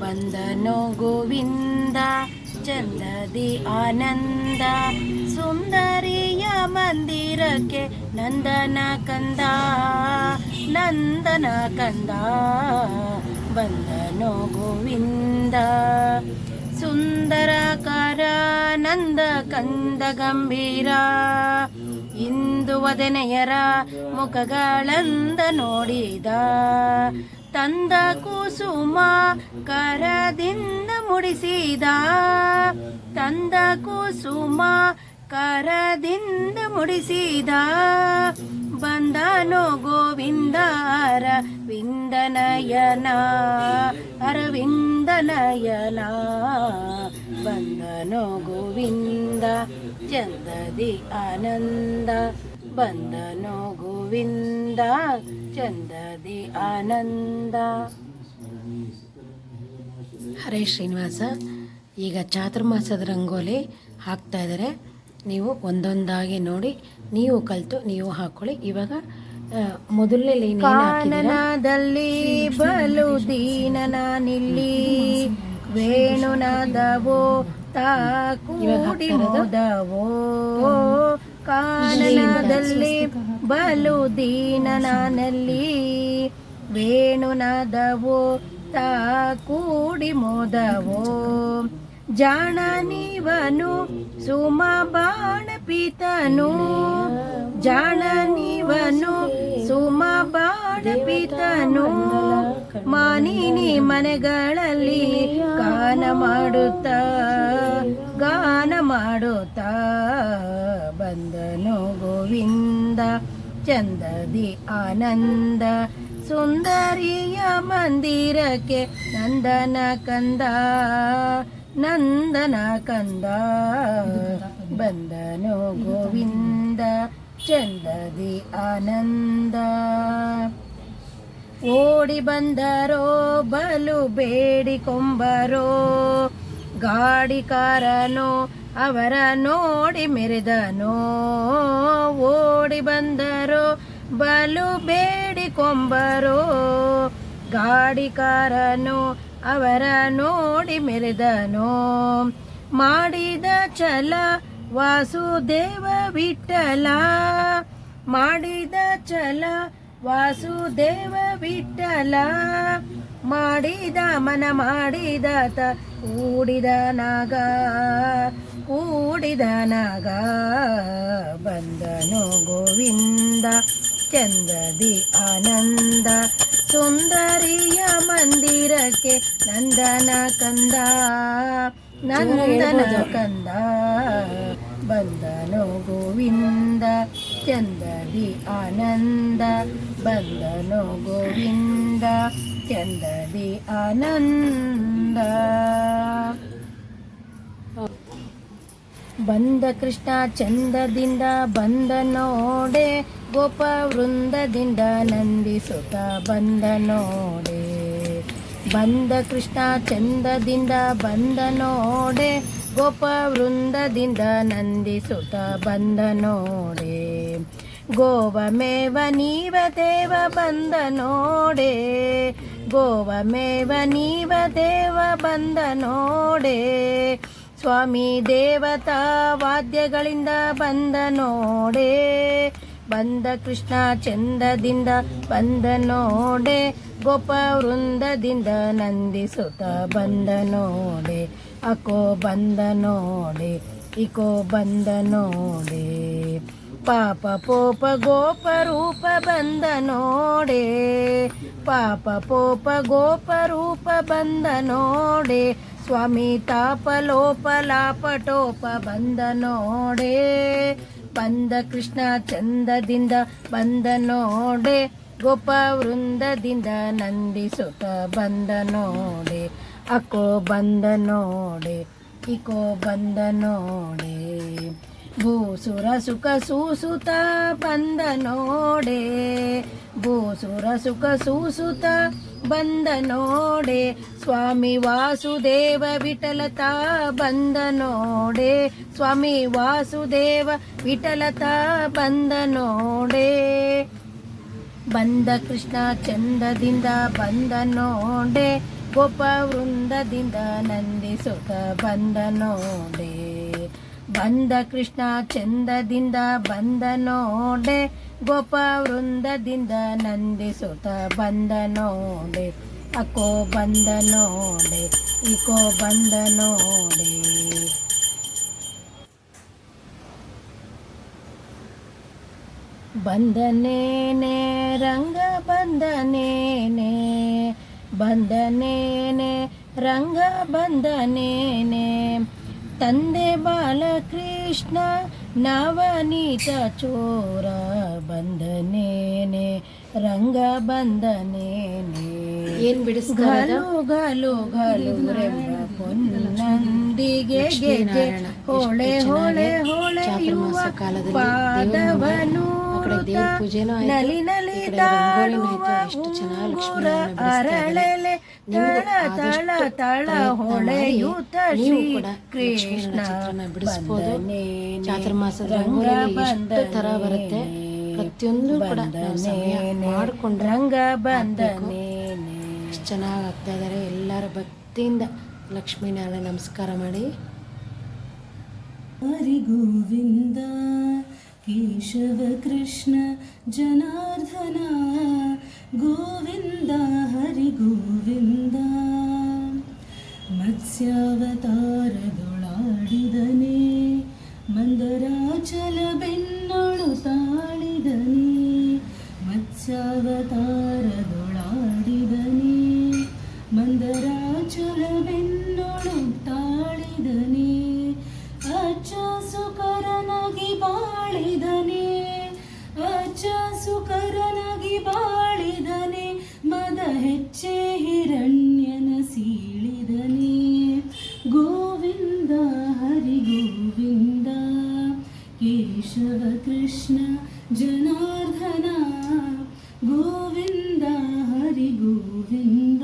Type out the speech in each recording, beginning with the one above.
ಬಂದನೋ ಗೋವಿಂದ, ಚಂದದಿ ಆನಂದ, ಸುಂದರಿಯ ಮಂದಿರಕ್ಕೆ ನಂದನ ಕಂದ ನಂದನ ಕಂದ. ಬಂದನೋ ಗೋವಿಂದ, ಸುಂದರಕಾರ ನಂದ ಕಂದ ಗಂಭೀರ, ಇಂದು ವದನೆಯರ ಮುಖಗಳಂದ ನೋಡಿದ. ತಂದ ಕುಸುಮ ಕರದಿಂದ ಮುಡಿಸಿದ. ತಂದ ಕುಸುಮ ಕರದಿಂದ ಮುಡಿಸಿದ. ಬಂದನೋ ಗೋವಿಂದ ಅರವಿಂದನಯನ ಅರವಿಂದನಯನ. ಬಂದನೋ ಗೋವಿಂದ, ಚಂದದಿ ಆನಂದ. ಬಂದನೋ ಗೋವಿಂದ ಚಂದದಿ ಆನಂದ. ಹರೇ ಶ್ರೀನಿವಾಸ ಈಗ ಚಾತುರ್ಮಾಸದ ರಂಗೋಲಿ ಹಾಕ್ತಾ ಇದ್ದಾರೆ. ನೀವು ಒಂದೊಂದಾಗಿ ನೋಡಿ ನೀವು ಕಲಿತು ನೀವು ಹಾಕೊಳ್ಳಿ. ಇವಾಗ ಮೊದಲನೇ ಲೈನ್ ಕಾನನದಲ್ಲಿ ಬಲು ದೀನನಾನಿಲ್ಲಿ ವೇಣುನಾದವೋ ತಾಕೂಡಿ ಮೋದವೋ ಕಾನನದಲ್ಲಿ ಬಲು ದೀನನಾನಲ್ಲಿ ವೇಣುನಾದವೋ ತಾಕೂಡಿ ಮೋದವೋ ಜಾಣ ನೀವನು ಸುಮ ಬಾಣ ಪೀತನು ಜಾಣ ನೀವನು ಸುಮ ಬಾಣ ಪೀತನು ಮಾನಿನಿ ಮನೆಗಳಲ್ಲಿ ಗಾನ ಮಾಡುತ್ತಾ ಗಾನ ಮಾಡುತ್ತಾ ಬಂದನು ಗೋವಿಂದ, ಚಂದದಿ ಆನಂದ. ಸುಂದರಿಯ ಮಂದಿರಕ್ಕೆ ನಂದನ ಕಂದ ನಂದನ ಕಂದ. ಬಂದನು ಗೋವಿಂದ, ಚಂದದಿ ಆನಂದ. ಓಡಿ ಬಂದರೋ, ಬಲು ಬೇಡಿಕೊಂಬರೋ ಗಾಡಿಕಾರನು ಅವರ ನೋಡಿ ಮೆರೆದನೋ ಓಡಿ ಬಂದರು, ಬಲು ಬೇಡಿಕೊಂಬರೋ ಗಾಡಿಕಾರನು ಅವರ ನೋಡಿ ಮೆರೆದನೋ ಮಾಡಿದ ಛಲ ವಾಸುದೇವ ವಿಠಲ. ಮಾಡಿದ ಛಲ ವಾಸುದೇವ ವಿಠಲ. ಮಾಡಿದ ಮನ ಮಾಡಿದ ತ ಕೂಡಿದ ನಾಗ. ಕೂಡಿದ ನಾಗ ಬಂದನು ಗೋವಿಂದ ಚಂದದಿ ಆನಂದ ಸುಂದರಿಯ ಮಂದಿರಕ್ಕೆ ನಂದನ ಕಂದ ನಂದನ ಕಂದ ಬಂದನು ಗೋವಿಂದ ಚಂದದಿ ಆನಂದ ಬಂದನು ಗೋವಿಂದ ಚಂದದಿ ಆನಂದ ಬಂದ ಕೃಷ್ಣ ಚಂದದಿಂದ ಬಂದ ನೋಡೆ, ಗೋಪ ವೃಂದದಿಂದ ನಂದಿಸುತ್ತ ಬಂದ ನೋಡೆ. ಬಂದ ಕೃಷ್ಣ ಚಂದದಿಂದ ಬಂದ ನೋಡೆ, ಗೋಪ ವೃಂದದಿಂದ ನಂದಿಸುತ್ತ ಬಂದ ನೋಡೆ. ಗೋವಮೇವ ನೀವ ದೇವ ಬಂದ ನೋಡೆ, ಗೋವಮೇವ ನೀವ ದೇವ ಬಂದ ನೋಡೆ. ಸ್ವಾಮಿ ದೇವತಾ ವಾದ್ಯಗಳಿಂದ ಬಂದ ನೋಡೆ, ಬಂದ ಕೃಷ್ಣ ಚಂದದಿಂದ ಬಂದ ನೋಡೆ, ಗೋಪ ವೃಂದದಿಂದ ನಂದಿಸುತ್ತ ಬಂದ ನೋಡೆ, ಅಕೋ ಬಂದ ನೋಡೆ, ಇಕೋ ಬಂದ ನೋಡೆ, ಪಾಪ ಪೋಪ ಗೋಪ ರೂಪ ಬಂದ ನೋಡೆ, ಪಾಪ ಪೋಪ ಗೋಪ ರೂಪ ಬಂದ ನೋಡೆ ಸ್ವಾಮಿ ತಾಪ ಲೋಪ ಲಾಪ ಟೋಪ ಬಂದ ನೋಡೆ, ಬಂದ ಕೃಷ್ಣ ಚಂದದಿಂದ ಬಂದ ನೋಡೆ, ಗೋಪ ವೃಂದದಿಂದ ನಂದಿಸುತ್ತ ಬಂದ ನೋಡೆ, ಅಕೋ ಬಂದ ನೋಡೆ, ಇಕೋ ಬಂದ ನೋಡೆ, ಭೂಸುರ ಸುಖ ಸೂಸುತ ಬಂದ ನೋಡೆ, ಭೂಸುರ ಸುಖ ಸೂಸುತ ಬಂದ ನೋಡೆ ಸ್ವಾಮಿ ವಾಸುದೇವ ವಿಠಲತಾ ಬಂದ ನೋಡೆ. ಸ್ವಾಮಿ ವಾಸುದೇವ ವಿಠಲತಾ ಬಂದ ನೋಡೆ. ಬಂದ ಕೃಷ್ಣ ಚಂದದಿಂದ ಬಂದ ನೋಡೆ. ಗೋಪ ವೃಂದದಿಂದ ನಂದಿಸುತ್ತ ಬಂದ ನೋಡೆ. ಬಂದ ಕೃಷ್ಣ ಚಂದದಿಂದ ಬಂದ ನೋಡೆ. ಗೋಪ ವೃಂದದಿಂದ ನಂದಿಸುತ್ತ ಬಂದ ನೋಡೆ. ಅಕ್ಕೋ ಬಂದ ನೋಡೆ ಇಕೋ ಬಂದ ನೋಡೆ. ಬಂದನೇನೆ ರಂಗ ಬಂದನೇನೆ ಬಂದನೇನೆ ರಂಗ ಬಂದನೇನೆ ತಂದೆ ಬಾಲಕೃಷ್ಣ ನವನೀತ ಚೋರ ಬಂದನೇನೆ ರಂಗ ಬಂದನೇನೆ ಏನ್ ಬಿಡಿಸ್ತಾರೆ ಗಲು ಗಲು ಪೊನ್ನಂದಿಗೆ ಗೆಜ್ಜೆ ಹೊಳೆ ಹೊಳೆ ಹೊಳೆಯುವ ಪಾದವನು ಕಡೆ ಕಡೆ ರಂಗೋಲಿನೂ ಆಯ್ತು. ಎಷ್ಟು ಚೆನ್ನಾಗಿ ನಿಮ್ಗೂ ಆದಷ್ಟು ಪ್ರಯತ್ನ ಮಾಡಿ ನೀವು ಕೂಡ ಚಿತ್ರನ ಬಿಡಿಸ್ಬೋದು. ಚಾತುರ್ಮಾಸದ ಎಷ್ಟು ಥರ ಬರುತ್ತೆ ಪ್ರತಿಯೊಂದು ಕೂಡ ನಾವು ಸಮಯ ಬಂದನೇನೆ, ರಂಗ. ಎಷ್ಟು ಚೆನ್ನಾಗಿ ಆಗ್ತಾ ಇದ್ದಾರೆ ಎಲ್ಲರ ಭಕ್ತಿಯಿಂದ ಲಕ್ಷ್ಮೀನಾರಾಯಣ ನಮಸ್ಕಾರ ಮಾಡಿ ಹರಿ ಗೋವಿಂದ ಕೇಶವ ಕೃಷ್ಣ ಜನಾರ್ದನ ಗೋವಿಂದ ಹರಿ ಗೋವಿಂದ ಮತ್ಸ್ಯಾವತಾರದೊಳಾಡಿದನೆ ಮಂದರಾಚಲ ಬೆನ್ನೊಳು ತಾಳಿದನೆ ಮತ್ಸ್ಯಾವತಾರದೊಳಾಡಿದನೆ ಕೇಶವ ಕೃಷ್ಣ, ಜನಾರ್ದನ, ಗೋವಿಂದ, ಹರಿ ಗೋವಿಂದ.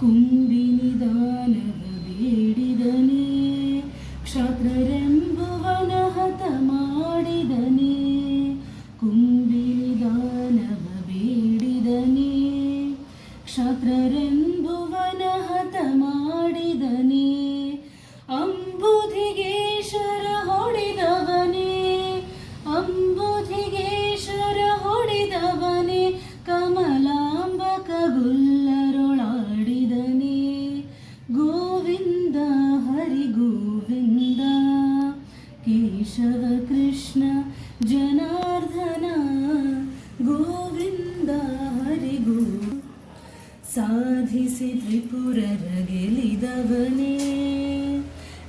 ಕುಂಬಿನಿದಾನವ ಬೇಡಿದನೆ, ಕ್ಷತ್ರರೆಂಬುವನ ಹತ ಮಾಡಿದನೆ. ಕುಂಬಿನಿದಾನವ ಬೇಡಿದನೆ, ಕ್ಷತ್ರರೆಂಬುವನ ಹತ ಮಾಡಿದನೆ. ಜನಾರ್ದನ ಗೋವಿಂದ ಹರಿಗೂ. ಸಾಧಿಸಿ ತ್ರಿಪುರರ ಗೆಲಿದವನೇ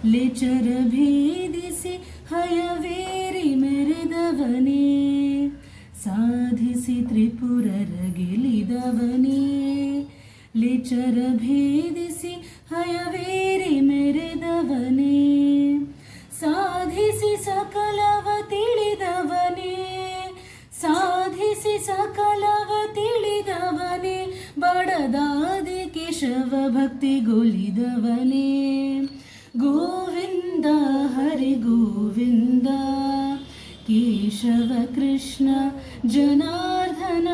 ಲೆಚರ ಭೇದಿಸಿ ಹಯವೇರಿ ಮೆರೆದವನೇ. ಸಾಧಿಸಿ ತ್ರಿಪುರರ ಗೆಲಿದವನೇ ಲೆಚರ ಭೇದಿಸಿ ಹಯವೇರಿ ಮೆರೆದವನೇ ಸಕಲವ ತಿಳಿದವನೇ ಬಡದಾದಿ ಕೇಶವ ಭಕ್ತಿಗೊಲಿದವನೇ ಗೋವಿಂದ ಹರಿ ಗೋವಿಂದ ಕೇಶವ ಕೃಷ್ಣ ಜನಾರ್ದನ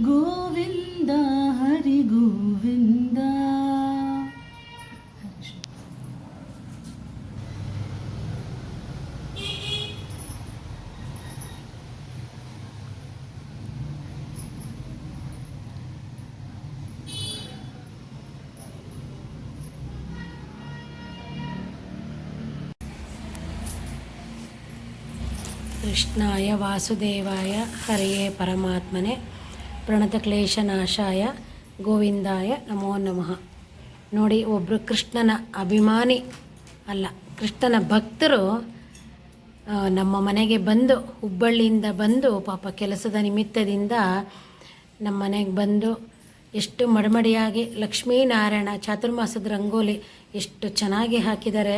ಗೋವಿಂದ ಕೃಷ್ಣಾಯ ವಾಸುದೇವಾಯ ಹರಿಯೇ ಪರಮಾತ್ಮನೆ. ಪ್ರಣತಕ್ಲೇಶನಾಶಾಯ ಗೋವಿಂದಾಯ ನಮೋ ನಮಃ. ನೋಡಿ ಒಬ್ಬರು ಕೃಷ್ಣನ ಅಭಿಮಾನಿ ಅಲ್ಲ, ಕೃಷ್ಣನ ಭಕ್ತರು ನಮ್ಮ ಮನೆಗೆ ಬಂದು, ಹುಬ್ಬಳ್ಳಿಯಿಂದ ಬಂದು, ಪಾಪ ಕೆಲಸದ ನಿಮಿತ್ತದಿಂದ ನಮ್ಮ ಮನೆಗೆ ಬಂದು, ಎಷ್ಟು ಮಡಮಡಿಯಾಗಿ ಲಕ್ಷ್ಮೀನಾರಾಯಣ ಚಾತುರ್ಮಾಸದ ರಂಗೋಲಿ ಎಷ್ಟು ಚೆನ್ನಾಗಿ ಹಾಕಿದ್ದಾರೆ.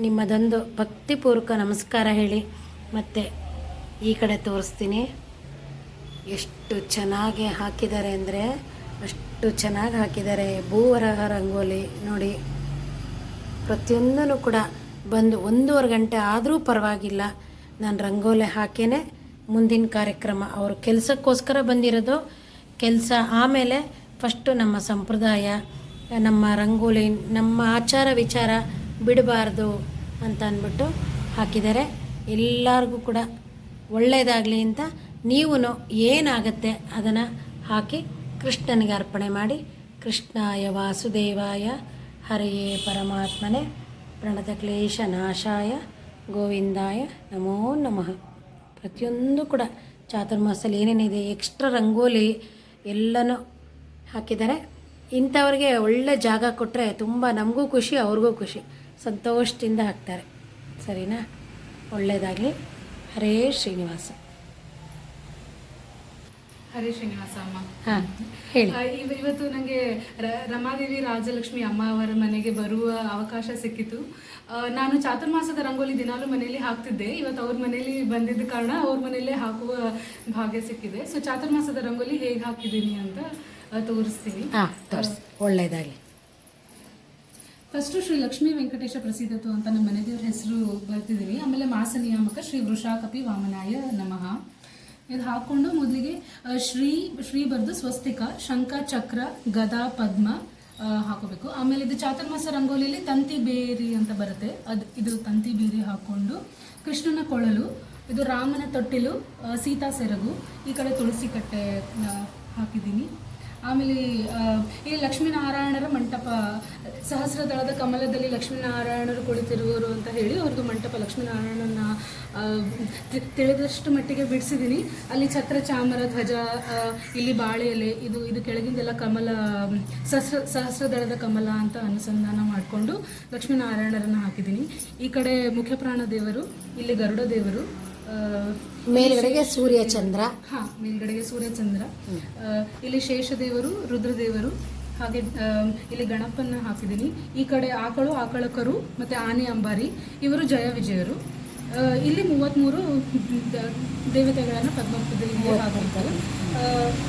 ನಿಮ್ಮದೊಂದು ಭಕ್ತಿಪೂರ್ವಕ ನಮಸ್ಕಾರ ಹೇಳಿ. ಮತ್ತು ಈ ಕಡೆ ತೋರಿಸ್ತೀನಿ. ಎಷ್ಟು ಚೆನ್ನಾಗಿ ಹಾಕಿದ್ದಾರೆ ಅಂದರೆ, ಅಷ್ಟು ಚೆನ್ನಾಗಿ ಹಾಕಿದ್ದಾರೆ ಭೂವರಹ ರಂಗೋಲಿ ನೋಡಿ. ಪ್ರತಿಯೊಂದನ್ನು ಕೂಡ ಬಂದು ಒಂದೂವರೆ ಗಂಟೆ ಆದರೂ ಪರವಾಗಿಲ್ಲ. ನಾನು ರಂಗೋಲಿ ಹಾಕೇನೆ. ಮುಂದಿನ ಕಾರ್ಯಕ್ರಮ ಅವರು ಕೆಲಸಕ್ಕೋಸ್ಕರ ಬಂದಿರೋದು. ಕೆಲಸ ಆಮೇಲೆ ಫಸ್ಟು ನಮ್ಮ ಸಂಪ್ರದಾಯ, ನಮ್ಮ ರಂಗೋಲಿ, ನಮ್ಮ ಆಚಾರ ವಿಚಾರ ಬಿಡಬಾರ್ದು ಅಂತ ಅಂದ್ಬಿಟ್ಟು ಹಾಕಿದ್ದಾರೆ. ಎಲ್ಲರಿಗೂ ಕೂಡ ಒಳ್ಳೆಯದಾಗಲಿ ಅಂತ ನೀವು ಏನಾಗುತ್ತೆ ಅದನ್ನು ಹಾಕಿ ಕೃಷ್ಣನಿಗೆ ಅರ್ಪಣೆ ಮಾಡಿ, ಕೃಷ್ಣಾಯ ವಾಸುದೇವಾಯ, ಹರೆಯೇ ಪರಮಾತ್ಮನೇ, ಪ್ರಣತ ಕ್ಲೇಶ ನಾಶಾಯ, ಗೋವಿಂದಾಯ ನಮೋ ನಮಃ. ಪ್ರತಿಯೊಂದು ಕೂಡ ಚಾತುರ್ಮಾಸದಲ್ಲಿ ಏನೇನಿದೆ ಎಕ್ಸ್ಟ್ರಾ ರಂಗೋಲಿ ಎಲ್ಲನೂ ಹಾಕಿದ್ದಾರೆ. ಇಂಥವ್ರಿಗೆ ಒಳ್ಳೆ ಜಾಗ ಕೊಟ್ಟರೆ ತುಂಬ ನಮಗೂ ಖುಷಿ, ಅವ್ರಿಗೂ ಖುಷಿ, ಸಂತೋಷದಿಂದ ಹಾಕ್ತಾರೆ. ಸರಿನಾ? ಒಳ್ಳೆಯದಾಗಲಿ. ಹರೇ ಶ್ರೀನಿವಾಸ. ಹರೇ ಶ್ರೀನಿವಾಸ ಅಮ್ಮ. ಹಾಂ ಹೇಳಿ. ಇವ- ಇವತ್ತು ನನಗೆ ರಮಾದೇವಿ ರಾಜಲಕ್ಷ್ಮಿ ಅಮ್ಮ ಅವರ ಮನೆಗೆ ಬರುವ ಅವಕಾಶ ಸಿಕ್ಕಿತು. ನಾನು ಚಾತುರ್ಮಾಸದ ರಂಗೋಲಿ ದಿನಾಲು ಮನೆಯಲ್ಲಿ ಹಾಕ್ತಿದ್ದೆ. ಇವತ್ತು ಅವ್ರ ಮನೆಯಲ್ಲಿ ಬಂದಿದ್ದ ಕಾರಣ ಅವ್ರ ಮನೆಯಲ್ಲೇ ಹಾಕುವ ಭಾಗ್ಯ ಸಿಕ್ಕಿದೆ. ಸೊ ಚಾತುರ್ಮಾಸದ ರಂಗೋಲಿ ಹೇಗೆ ಹಾಕಿದ್ದೀನಿ ಅಂತ ತೋರಿಸ್ತೀನಿ. ಹಾಂ ತೋರಿಸಿ. ಒಳ್ಳೆಯದಾಗಲಿ. ಫಸ್ಟು ಶ್ರೀ ಲಕ್ಷ್ಮೀ ವೆಂಕಟೇಶ ಪ್ರಸಿದ್ಧತು ಅಂತ ನಮ್ಮ ಮನೆ ದೇವ್ರ ಹೆಸರು ಬರ್ತಿದ್ದೀವಿ ಆಮೇಲೆ ಮಾಸ ನಿಯಾಮಕ ಶ್ರೀ ವೃಷಾಕಪಿ ವಾಮನಾಯ ನಮಃ. ಇದು ಹಾಕ್ಕೊಂಡು ಮೊದಲಿಗೆ ಶ್ರೀ ಶ್ರೀ ಬರೆದು ಸ್ವಸ್ತಿಕ, ಶಂಖ, ಚಕ್ರ, ಗದಾ, ಪದ್ಮ ಹಾಕೋಬೇಕು. ಆಮೇಲೆ ಇದು ಚಾತುರ್ಮಾಸ ರಂಗೋಲಿಯಲ್ಲಿ ತಂತಿ ಬೇರಿ ಅಂತ ಬರುತ್ತೆ. ಅದು, ಇದು ತಂತಿ ಬೇರಿ ಹಾಕ್ಕೊಂಡು ಕೃಷ್ಣನ ಕೊಳಲು, ಇದು ರಾಮನ ತೊಟ್ಟಿಲು ಸೀತಾ ಸೆರಗು, ಈ ಕಡೆ ತುಳಸಿ ಕಟ್ಟೆ ಹಾಕಿದ್ದೀನಿ. ಆಮೇಲೆ ಇಲ್ಲಿ ಲಕ್ಷ್ಮೀನಾರಾಯಣರ ಮಂಟಪ, ಸಹಸ್ರದಳದ ಕಮಲದಲ್ಲಿ ಲಕ್ಷ್ಮೀನಾರಾಯಣರು ಕುಳಿತಿರುವರು ಅಂತ ಹೇಳಿ ಅವ್ರದ್ದು ಮಂಟಪ ಲಕ್ಷ್ಮೀನಾರಾಯಣನ ತಿಳಿದಷ್ಟು ಮಟ್ಟಿಗೆ ಬಿಡಿಸಿದ್ದೀನಿ. ಅಲ್ಲಿ ಛತ್ರ, ಚಾಮರ, ಧ್ವಜ ಇಲ್ಲಿ ಬಾಳೆ ಎಲೆ ಇದು ಇದು ಕೆಳಗಿಂದೆಲ್ಲ ಕಮಲ, ಸಹಸ್ರ, ಸಹಸ್ರದಳದ ಕಮಲ ಅಂತ ಅನುಸಂಧಾನ ಮಾಡಿಕೊಂಡು ಲಕ್ಷ್ಮೀನಾರಾಯಣರನ್ನು ಹಾಕಿದ್ದೀನಿ. ಈ ಕಡೆ ಮುಖ್ಯಪ್ರಾಣ ದೇವರು, ಇಲ್ಲಿ ಗರುಡ ದೇವರು ಮೇಲ್ಗಡೆಗೆ ಸೂರ್ಯ ಚಂದ್ರ. ಹಾ ಮೇಲ್ಗಡೆಗೆ ಸೂರ್ಯಚಂದ್ರ ಚಂದ್ರ. ಇಲ್ಲಿ ಶೇಷದೇವರು ರುದ್ರದೇವರು ಹಾಗೆ ಇಲ್ಲಿ ಗಣಪನ್ನ ಹಾಕಿದ್ದೀನಿ. ಈ ಕಡೆ ಆಕಳು ಆಕಳಕರು ಮತ್ತೆ ಆನೆ ಅಂಬಾರಿ ಇವರು ಜಯ ವಿಜಯರು. ಇಲ್ಲಿ ಮೂವತ್ತ್ಮೂರು ದೇವತೆಗಳನ್ನು ಪದ್ಮಪದಲ್ಲಿ ಹಾಕಿರ್ತಾರೆ.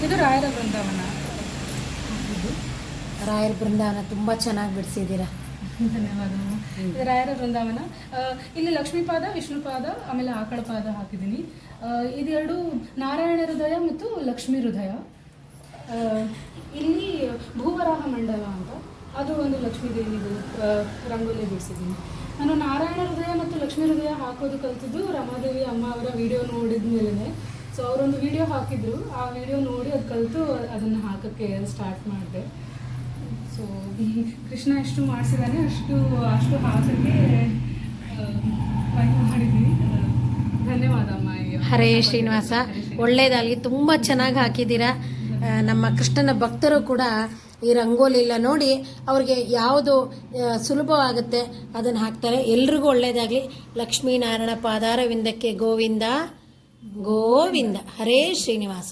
ಇದು ರಾಯರ ಬೃಂದಾವನ. ಇದು ರಾಯರ ಬೃಂದಾವನ ತುಂಬ ಚೆನ್ನಾಗಿ ಬಿಡಿಸಿದ್ದೀರಾ. ಧನ್ಯವಾದಗಳು. ರಾಯರ ಬೃಂದಾವನ ಆ, ಇಲ್ಲಿ ಲಕ್ಷ್ಮೀಪಾದ ವಿಷ್ಣುಪಾದ ಆಮೇಲೆ ಆಕಳ ಪಾದ ಹಾಕಿದ್ದೀನಿ. ಇದೆರಡು ನಾರಾಯಣ ಹೃದಯ ಮತ್ತು ಲಕ್ಷ್ಮೀ ಹೃದಯ. ಇಲ್ಲಿ ಭೂವರಾಹ ಮಂಡಲ ಅಂತ. ಅದು ಒಂದು ಲಕ್ಷ್ಮೀ ದೇವಿದು ರಂಗೋಲಿ ಬಿಡಿಸಿದ್ದೀನಿ. ನಾನು ನಾರಾಯಣ ಹೃದಯ ಮತ್ತು ಲಕ್ಷ್ಮೀ ಹೃದಯ ಹಾಕೋದು ಕಲ್ತಿದ್ದು ರಮಾದೇವಿ ಅಮ್ಮ ಅವರ ವಿಡಿಯೋ ನೋಡಿದ ಮೇಲೇ ಸೊ ಅವರೊಂದು ವಿಡಿಯೋ ಹಾಕಿದ್ರು. ಆ ವಿಡಿಯೋ ನೋಡಿ ಅದು ಕಲಿತು ಅದನ್ನು ಹಾಕೋಕ್ಕೆ ಸ್ಟಾರ್ಟ್ ಮಾಡಿದೆ. ಸೊ ಕೃಷ್ಣ ಎಷ್ಟು ಮಾಡಿಸಿದಾನೆ ಅಷ್ಟು ಅಷ್ಟು ಹಾಸಿಗೆ ಟ್ರೈ ಧನ್ಯವಾದ ಅಮ್ಮ ಹರೇ ಶ್ರೀನಿವಾಸ. ಒಳ್ಳೆಯದಾಗಲಿ ತುಂಬ ಚೆನ್ನಾಗಿ ಹಾಕಿದ್ದೀರಾ. ನಮ್ಮ ಕೃಷ್ಣನ ಭಕ್ತರು ಕೂಡ ಈ ರಂಗೋಲಿ ಎಲ್ಲ ನೋಡಿ ಅವ್ರಿಗೆ ಯಾವುದು ಸುಲಭವಾಗುತ್ತೆ ಅದನ್ನು ಹಾಕ್ತಾರೆ. ಎಲ್ರಿಗೂ ಒಳ್ಳೆಯದಾಗಲಿ ಲಕ್ಷ್ಮೀನಾರಾಯಣ ಪಾದಾರವಿಂದಕ್ಕೆ ಗೋವಿಂದ ಗೋವಿಂದ. ಹರೇ ಶ್ರೀನಿವಾಸ.